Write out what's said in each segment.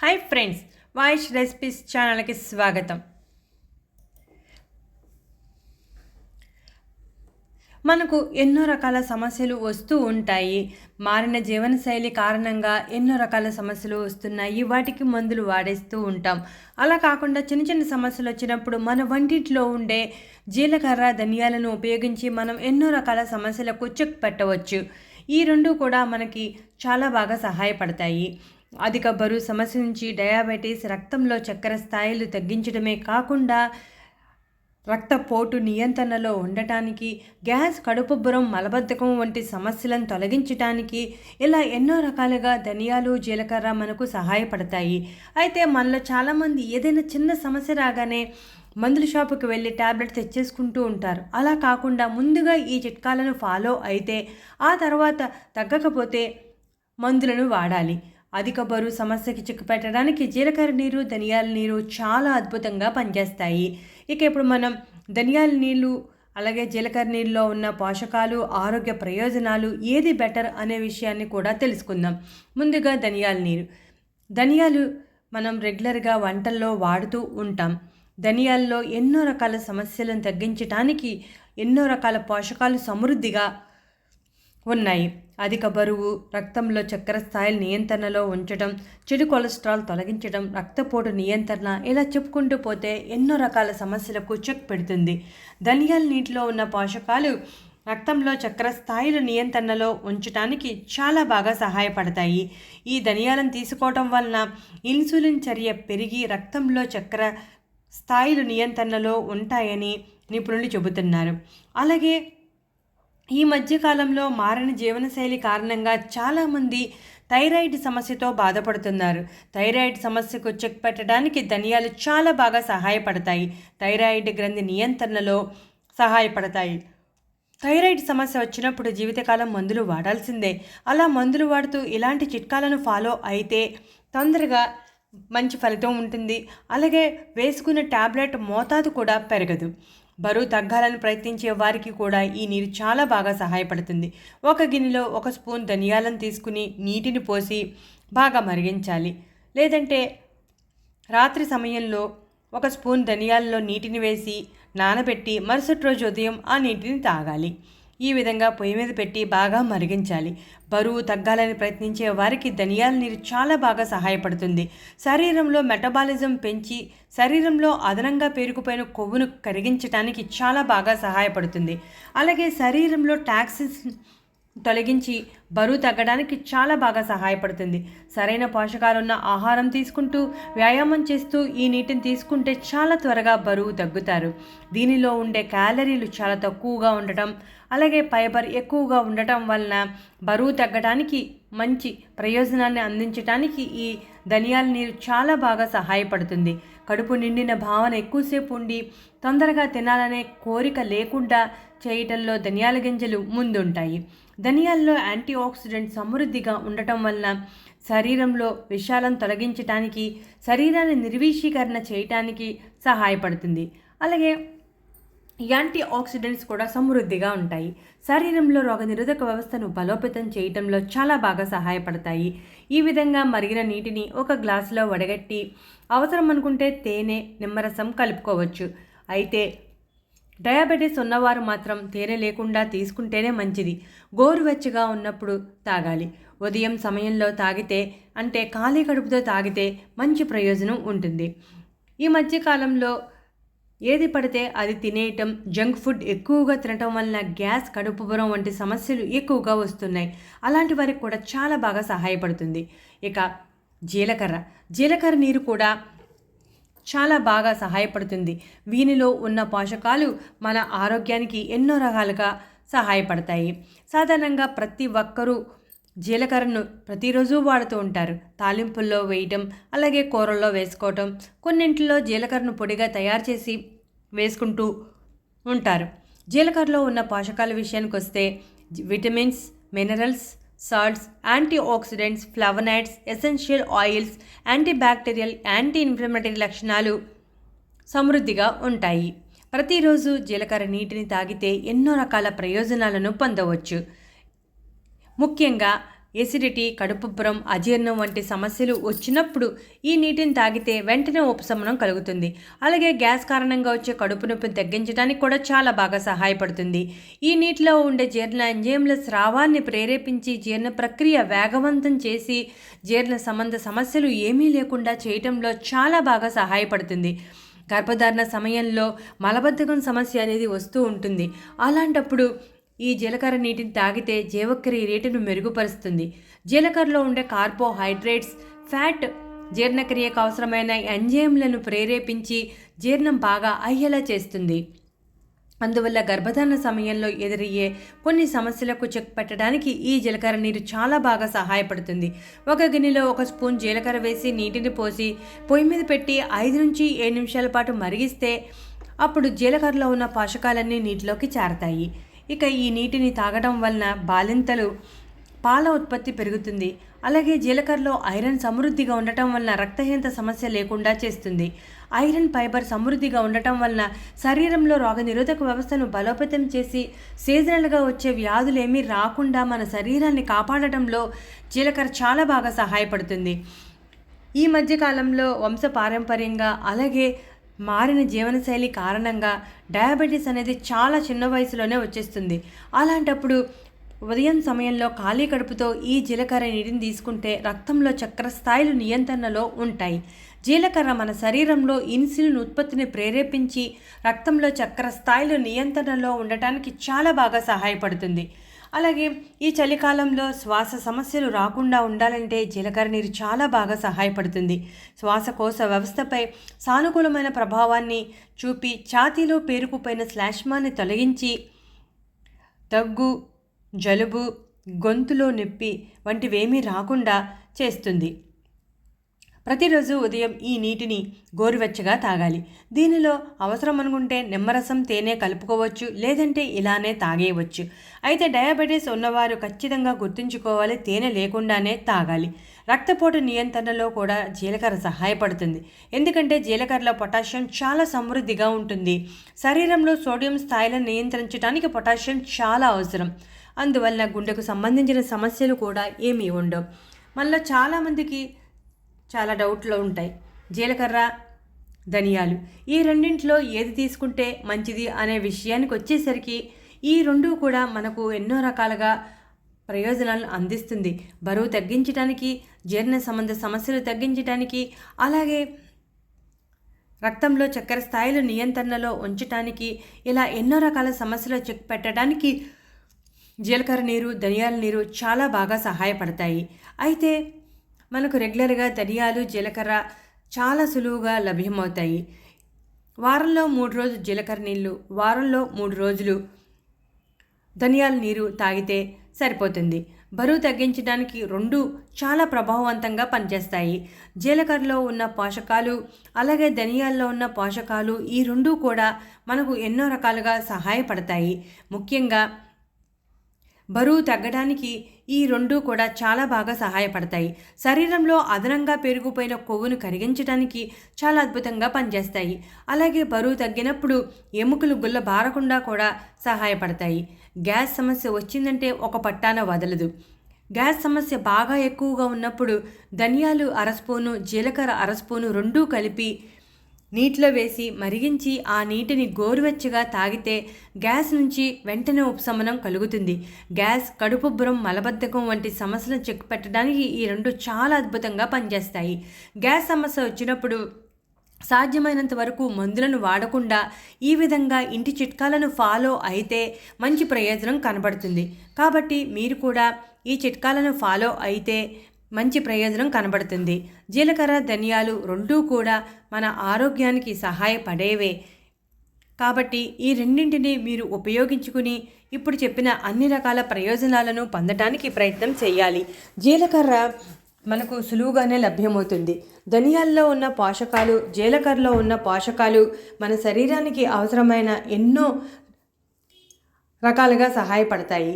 Hi friends voice recipes ఛానల్కి స్వాగతం. మనకు ఎన్నో రకాల సమస్యలు వస్తూ ఉంటాయి. మారిన జీవనశైలి కారణంగా ఎన్నో రకాల సమస్యలు వస్తున్నాయి. వాటికి మందులు వాడేస్తూ ఉంటాం. అలా కాకుండా చిన్న చిన్న సమస్యలు వచ్చినప్పుడు మన వంటింట్లో ఉండే జీలకర్ర ధనియాలను ఉపయోగించి మనం ఎన్నో రకాల సమస్యలకు చెక్ పెట్టవచ్చు. ఈ రెండు కూడా మనకి చాలా బాగా సహాయపడతాయి. అధిక బరువు సమస్య నుంచి డయాబెటీస్ రక్తంలో చక్కెర స్థాయిలు తగ్గించడమే కాకుండా రక్తపోటు నియంత్రణలో ఉండటానికి గ్యాస్ కడుపుబ్బరం మలబద్ధకం వంటి సమస్యలను తొలగించడానికి ఇలా ఎన్నో రకాలుగా ధనియాలు జీలకర్ర మనకు సహాయపడతాయి. అయితే మనలో చాలామంది ఏదైనా చిన్న సమస్య రాగానే మందుల షాపుకి వెళ్ళి ట్యాబ్లెట్ తెచ్చేసుకుంటూ ఉంటారు. అలా కాకుండా ముందుగా ఈ చిట్కాలను ఫాలో అయితే ఆ తర్వాత తగ్గకపోతే మందులను వాడాలి. అధిక బరువు సమస్యకి చిక్కుపెట్టడానికి జీలకర్ర నీరు ధనియాల నీరు చాలా అద్భుతంగా పనిచేస్తాయి. ఇక ఇప్పుడు మనం ధనియాల నీళ్ళు అలాగే జీలకర్ర నీళ్ళలో ఉన్న పోషకాలు ఆరోగ్య ప్రయోజనాలు ఏది బెటర్ అనే విషయాన్ని కూడా తెలుసుకుందాం. ముందుగా ధనియాల నీరు. ధనియాలు మనం రెగ్యులర్గా వంటల్లో వాడుతూ ఉంటాం. ధనియాల్లో ఎన్నో రకాల సమస్యలను తగ్గించడానికి ఎన్నో రకాల పోషకాలు సమృద్ధిగా ఉన్నాయి. అధిక బరువు రక్తంలో చక్కెర స్థాయిల నియంత్రణలో ఉంచడం చెడు కొలెస్ట్రాల్ తొలగించడం రక్తపోటు నియంత్రణ ఇలా చెప్పుకుంటూ పోతే ఎన్నో రకాల సమస్యలకు చెక్ పెడుతుంది. ధనియాల నీటిలో ఉన్న పోషకాలు రక్తంలో చక్కెర స్థాయిలు నియంత్రణలో ఉంచడానికి చాలా బాగా సహాయపడతాయి. ఈ ధనియాలను తీసుకోవటం వలన ఇన్సులిన్ చర్య పెరిగి రక్తంలో చక్కెర స్థాయిలు నియంత్రణలో ఉంటాయని నిపుణులు చెబుతున్నారు. అలాగే ఈ మధ్యకాలంలో మారిన జీవనశైలి కారణంగా చాలామంది థైరాయిడ్ సమస్యతో బాధపడుతున్నారు. థైరాయిడ్ సమస్యకు చెక్ పెట్టడానికి ధనియాలు చాలా బాగా సహాయపడతాయి. థైరాయిడ్ గ్రంథి నియంత్రణలో సహాయపడతాయి. థైరాయిడ్ సమస్య వచ్చినప్పుడు జీవితకాలం మందులు వాడాల్సిందే. అలా మందులు వాడుతూ ఇలాంటి చిట్కాలను ఫాలో అయితే తొందరగా మంచి ఫలితం ఉంటుంది. అలాగే వేసుకున్న ట్యాబ్లెట్ మోతాదు కూడా పెరగదు. బరువు తగ్గాలని ప్రయత్నించే వారికి కూడా ఈ నీరు చాలా బాగా సహాయపడుతుంది. ఒక గిన్నెలో ఒక స్పూన్ ధనియాలను తీసుకుని నీటిని పోసి బాగా మరిగించాలి. లేదంటే రాత్రి సమయంలో ఒక స్పూన్ ధనియాలలో నీటిని వేసి నానబెట్టి మరుసటి రోజు ఉదయం ఆ నీటిని తాగాలి. ఈ విధంగా పొయ్యి మీద పెట్టి బాగా మరిగించాలి. బరువు తగ్గాలని ప్రయత్నించే వారికి ధనియాల నీరు చాలా బాగా సహాయపడుతుంది. శరీరంలో మెటబాలిజం పెంచి శరీరంలో అదనంగా పేరుకుపోయిన కొవ్వును కరిగించడానికి చాలా బాగా సహాయపడుతుంది. అలాగే శరీరంలో టాక్సిన్స్ తొలగించి బరువు తగ్గడానికి చాలా బాగా సహాయపడుతుంది. సరైన పోషకాలున్న ఆహారం తీసుకుంటూ వ్యాయామం చేస్తూ ఈ నీటిని తీసుకుంటే చాలా త్వరగా బరువు తగ్గుతారు. దీనిలో ఉండే క్యాలరీలు చాలా తక్కువగా ఉండటం అలాగే ఫైబర్ ఎక్కువగా ఉండటం వలన బరువు తగ్గడానికి మంచి ప్రయోజనాన్ని అందించడానికి ఈ ధనియాల నీరు చాలా బాగా సహాయపడుతుంది. కడుపు నిండిన భావన ఎక్కువసేపు ఉండి తొందరగా తినాలనే కోరిక లేకుండా చేయటంలో ధనియాల గింజలు ముందుంటాయి. ధనియాల్లో యాంటీ ఆక్సిడెంట్ సమృద్ధిగా ఉండటం వలన శరీరంలో విషాలను తొలగించటానికి శరీరాన్ని నిర్వీషీకరణ చేయటానికి సహాయపడుతుంది. అలాగే యాంటీ ఆక్సిడెంట్స్ కూడా సమృద్ధిగా ఉంటాయి. శరీరంలో రోగనిరోధక వ్యవస్థను బలోపేతం చేయటంలో చాలా బాగా సహాయపడతాయి. ఈ విధంగా మరిగిన నీటిని ఒక గ్లాసులో వడగట్టి అవసరం అనుకుంటే తేనె నిమ్మరసం కలుపుకోవచ్చు. అయితే డయాబెటీస్ ఉన్నవారు మాత్రం తేనె లేకుండా తీసుకుంటేనే మంచిది. గోరువెచ్చగా ఉన్నప్పుడు తాగాలి. ఉదయం సమయంలో తాగితే అంటే ఖాళీ కడుపుతో తాగితే మంచి ప్రయోజనం ఉంటుంది. ఈ మధ్యకాలంలో ఏది పడితే అది తినేయటం జంక్ ఫుడ్ ఎక్కువగా తినటం వలన గ్యాస్ కడుపుబరం వంటి సమస్యలు ఎక్కువగా వస్తున్నాయి. అలాంటి వారికి కూడా చాలా బాగా సహాయపడుతుంది. ఇక జీలకర్ర. జీలకర్ర నీరు కూడా చాలా బాగా సహాయపడుతుంది. వీనిలో ఉన్న పోషకాలు మన ఆరోగ్యానికి ఎన్నో రకాలుగా సహాయపడతాయి. సాధారణంగా ప్రతి ఒక్కరూ జీలకర్రను ప్రతిరోజు వాడుతూ ఉంటారు. తాలింపుల్లో వేయటం అలాగే కూరల్లో వేసుకోవటం కొన్నింటిలో జీలకర్రను పొడిగా తయారు చేసి వేసుకుంటూ ఉంటారు. జీలకర్రలో ఉన్న పోషకాల విషయానికి వస్తే vitamins minerals salts anti oxidants flavonoids essential oils anti bacterial anti inflammatory లక్షణాలు సమృద్ధిగా ఉంటాయి. ప్రతిరోజు జీలకర్ర నీటిని తాగితే ఎన్నో రకాల ప్రయోజనాలను పొందవచ్చు. ముఖ్యంగా ఎసిడిటీ కడుపుబ్బరం అజీర్ణం వంటి సమస్యలు వచ్చినప్పుడు ఈ నీటిని తాగితే వెంటనే ఉపశమనం కలుగుతుంది. అలాగే గ్యాస్ కారణంగా వచ్చే కడుపు నొప్పిని తగ్గించడానికి కూడా చాలా బాగా సహాయపడుతుంది. ఈ నీటిలో ఉండే జీర్ణ ఎంజైమ్ల స్రావాన్ని ప్రేరేపించి జీర్ణ ప్రక్రియ వేగవంతం చేసి జీర్ణ సంబంధ సమస్యలు ఏమీ లేకుండా చేయటంలో చాలా బాగా సహాయపడుతుంది. గర్భధారణ సమయంలో మలబద్ధకం సమస్య అనేది వస్తూ ఉంటుంది. అలాంటప్పుడు ఈ జీలకర్ర నీటిని తాగితే జీవక్రియ రేటును మెరుగుపరుస్తుంది. జీలకర్రలో ఉండే కార్బోహైడ్రేట్స్ ఫ్యాట్ జీర్ణక్రియకు అవసరమైన ఎంజైమ్లను ప్రేరేపించి జీర్ణం బాగా అయ్యేలా చేస్తుంది. అందువల్ల గర్భధారణ సమయంలో ఎదురయ్యే కొన్ని సమస్యలకు చెక్ పెట్టడానికి ఈ జీలకర్ర నీరు చాలా బాగా సహాయపడుతుంది. ఒక గిన్నెలో ఒక స్పూన్ జీలకర్ర వేసి నీటిని పోసి పొయ్యి మీద పెట్టి ఐదు నుంచి ఏడు నిమిషాల పాటు మరిగిస్తే అప్పుడు జీలకర్రలో ఉన్న పోషకాలన్నీ నీటిలోకి చేరతాయి. ఇక ఈ నీటిని తాగడం వలన బాలింతలు పాల ఉత్పత్తి పెరుగుతుంది. అలాగే జీలకర్రలో ఐరన్ సమృద్ధిగా ఉండటం వలన రక్తహీనత సమస్య లేకుండా చేస్తుంది. ఐరన్ ఫైబర్ సమృద్ధిగా ఉండటం వలన శరీరంలో రోగనిరోధక వ్యవస్థను బలోపేతం చేసి సీజనల్గా వచ్చే వ్యాధులేమీ రాకుండా మన శరీరాన్ని కాపాడటంలో జీలకర్ర చాలా బాగా సహాయపడుతుంది. ఈ మధ్యకాలంలో వంశపారంపర్యంగా అలాగే మారిన జీవనశైలి కారణంగా డయాబెటీస్ అనేది చాలా చిన్న వయసులోనే వచ్చేస్తుంది. అలాంటప్పుడు ఉదయం సమయంలో ఖాళీ కడుపుతో ఈ జీలకర్ర నీటిని తీసుకుంటే రక్తంలో చక్కెర స్థాయిలు నియంత్రణలో ఉంటాయి. జీలకర్ర మన శరీరంలో ఇన్సులిన్ ఉత్పత్తిని ప్రేరేపించి రక్తంలో చక్కెర స్థాయిలు నియంత్రణలో ఉండటానికి చాలా బాగా సహాయపడుతుంది. అలాగే ఈ చలికాలంలో శ్వాస సమస్యలు రాకుండా ఉండాలంటే జీలకర్ర నీరు చాలా బాగా సహాయపడుతుంది. శ్వాసకోశ వ్యవస్థపై సానుకూలమైన ప్రభావాన్ని చూపి ఛాతీలో పేరుకుపోయిన శ్లాష్మాన్ని తొలగించి దగ్గు జలుబు గొంతులో నొప్పి వంటివేమీ రాకుండా చేస్తుంది. ప్రతిరోజు ఉదయం ఈ నీటిని గోరువెచ్చగా తాగాలి. దీనిలో అవసరం అనుకుంటే నిమ్మరసం తేనె కలుపుకోవచ్చు లేదంటే ఇలానే తాగేయవచ్చు. అయితే డయాబెటీస్ ఉన్నవారు ఖచ్చితంగా గుర్తుంచుకోవాలి తేనె లేకుండానే తాగాలి. రక్తపోటు నియంత్రణలో కూడా జీలకర్ర సహాయపడుతుంది. ఎందుకంటే జీలకర్రలో పొటాషియం చాలా సమృద్ధిగా ఉంటుంది. శరీరంలో సోడియం స్థాయిలను నియంత్రించడానికి పొటాషియం చాలా అవసరం. అందువల్ల గుండెకు సంబంధించిన సమస్యలు కూడా ఏమీ ఉండవు. మళ్ళీ చాలామందికి చాలా డౌట్లో ఉంటాయి. జీలకర్ర ధనియాలు ఈ రెండింటిలో ఏది తీసుకుంటే మంచిది అనే విషయానికి వచ్చేసరికి ఈ రెండు కూడా మనకు ఎన్నో రకాలుగా ప్రయోజనాలను అందిస్తుంది. బరువు తగ్గించడానికి జీర్ణ సంబంధ సమస్యలు తగ్గించడానికి అలాగే రక్తంలో చక్కెర స్థాయిలు నియంత్రణలో ఉంచడానికి ఇలా ఎన్నో రకాల సమస్యలు చెక్ పెట్టడానికి జీలకర్ర నీరు ధనియాల నీరు చాలా బాగా సహాయపడతాయి. అయితే మనకు రెగ్యులర్గా ధనియాలు జీలకర్ర చాలా సులువుగా లభ్యమవుతాయి. వారంలో మూడు రోజులు జీలకర్ర నీళ్ళు వారంలో మూడు రోజులు ధనియాల నీరు తాగితే సరిపోతుంది. బరువు తగ్గించడానికి రెండు చాలా ప్రభావవంతంగా పనిచేస్తాయి. జీలకర్రలో ఉన్న పోషకాలు అలాగే ధనియాల్లో ఉన్న పోషకాలు ఈ రెండు కూడా మనకు ఎన్నో రకాలుగా సహాయపడతాయి. ముఖ్యంగా బరువు తగ్గడానికి ఈ రెండూ కూడా చాలా బాగా సహాయపడతాయి. శరీరంలో అదనంగా పెరిగిపోయిన కొవ్వును కరిగించడానికి చాలా అద్భుతంగా పనిచేస్తాయి. అలాగే బరువు తగ్గినప్పుడు ఎముకలు గుల్ల బారకుండా కూడా సహాయపడతాయి. గ్యాస్ సమస్య వచ్చిందంటే ఒక పట్టాన వదలదు. గ్యాస్ సమస్య బాగా ఎక్కువగా ఉన్నప్పుడు ధనియాలు అరస్పూను జీలకర్ర అరస్పూను రెండూ కలిపి నీటిలో వేసి మరిగించి ఆ నీటిని గోరువెచ్చగా తాగితే గ్యాస్ నుంచి వెంటనే ఉపశమనం కలుగుతుంది. గ్యాస్ కడుపుబ్బరం మలబద్ధకం వంటి సమస్యలను చెక్ పెట్టడానికి ఈ రెండు చాలా అద్భుతంగా పనిచేస్తాయి. గ్యాస్ సమస్య వచ్చినప్పుడు సాధ్యమైనంత వరకు మందులను వాడకుండా ఈ విధంగా ఇంటి చిట్కాలను ఫాలో అయితే మంచి ప్రయోజనం కనబడుతుంది. కాబట్టి మీరు కూడా ఈ చిట్కాలను ఫాలో అయితే మంచి ప్రయోజనం కనబడుతుంది. జీలకర్ర ధనియాలు రెండూ కూడా మన ఆరోగ్యానికి సహాయపడేవే. కాబట్టి ఈ రెండింటిని మీరు ఉపయోగించుకుని ఇప్పుడు చెప్పిన అన్ని రకాల ప్రయోజనాలను పొందటానికి ప్రయత్నం చేయాలి. జీలకర్ర మనకు సులువుగానే లభ్యమవుతుంది. ధనియాల్లో ఉన్న పోషకాలు జీలకర్రలో ఉన్న పోషకాలు మన శరీరానికి అవసరమైన ఎన్నో రకాలుగా సహాయపడతాయి.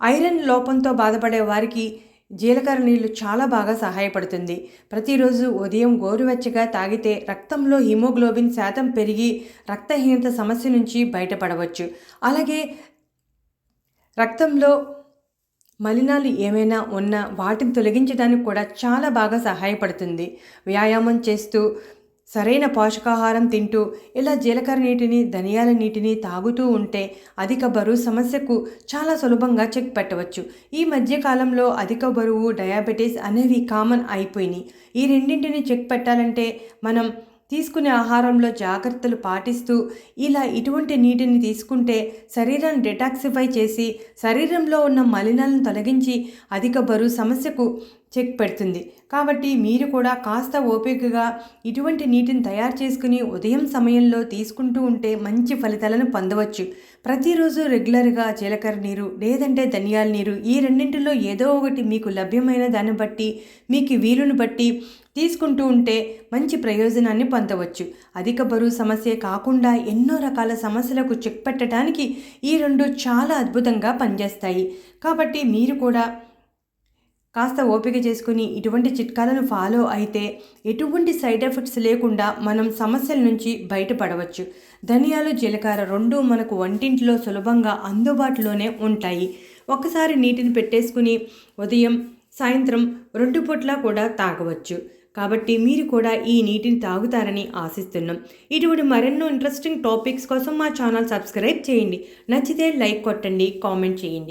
ఐరన్ లోపంతో బాధపడే వారికి జీలకర్ర నీళ్ళు చాలా బాగా సహాయపడుతుంది. ప్రతిరోజు ఉదయం గోరువెచ్చగా తాగితే రక్తంలో హిమోగ్లోబిన్ శాతం పెరిగి రక్తహీనత సమస్య నుంచి బయటపడవచ్చు. అలాగే రక్తంలో మలినాలు ఏమైనా ఉన్నా వాటిని తొలగించడానికి కూడా చాలా బాగా సహాయపడుతుంది. వ్యాయామం చేస్తూ సరైన పోషకాహారం తింటూ ఇలా జీలకర్ర నీటిని ధనియాల నీటిని తాగుతూ ఉంటే అధిక బరువు సమస్యకు చాలా సులభంగా చెక్ పెట్టవచ్చు. ఈ మధ్యకాలంలో అధిక బరువు డయాబెటీస్ అనేవి కామన్ అయిపోయినాయి. ఈ రెండింటిని చెక్ పెట్టాలంటే మనం తీసుకునే ఆహారంలో జాగ్రత్తలు పాటిస్తూ ఇలా ఇటువంటి నీటిని తీసుకుంటే శరీరాన్ని డిటాక్సిఫై చేసి శరీరంలో ఉన్న మలినాలను తొలగించి అధిక బరువు సమస్యకు చెక్ పెడుతుంది. కాబట్టి మీరు కూడా కాస్త ఓపికగా ఇటువంటి నీటిని తయారు చేసుకుని ఉదయం సమయంలో తీసుకుంటూ ఉంటే మంచి ఫలితాలను పొందవచ్చు. ప్రతిరోజు రెగ్యులర్గా జీలకర్ర నీరు లేదంటే ధనియాల నీరు ఈ రెండింటిలో ఏదో ఒకటి మీకు లభ్యమైన దాన్ని బట్టి మీకు వీలును బట్టి తీసుకుంటూ ఉంటే మంచి ప్రయోజనాన్ని పొందవచ్చు. అధిక బరువు సమస్య కాకుండా ఎన్నో రకాల సమస్యలకు చెక్ పెట్టడానికి ఈ రెండు చాలా అద్భుతంగా పనిచేస్తాయి. కాబట్టి మీరు కూడా కాస్త ఓపిక చేసుకుని ఇటువంటి చిట్కాలను ఫాలో అయితే ఎటువంటి సైడ్ ఎఫెక్ట్స్ లేకుండా మనం సమస్యల నుంచి బయటపడవచ్చు. ధనియాలు జీలకర్ర రెండు మనకు వంటింట్లో సులభంగా అందుబాటులోనే ఉంటాయి. ఒకసారి నీటిని పెట్టేసుకుని ఉదయం సాయంత్రం రెండు పూట్ల కూడా తాగవచ్చు. కాబట్టి మీరు కూడా ఈ నీటిని తాగుతారని ఆశిస్తున్నాం. ఇటువంటి మరెన్నో ఇంట్రెస్టింగ్ టాపిక్స్ కోసం మా ఛానల్ సబ్స్క్రైబ్ చేయండి. నచ్చితే లైక్ కొట్టండి కామెంట్ చేయండి.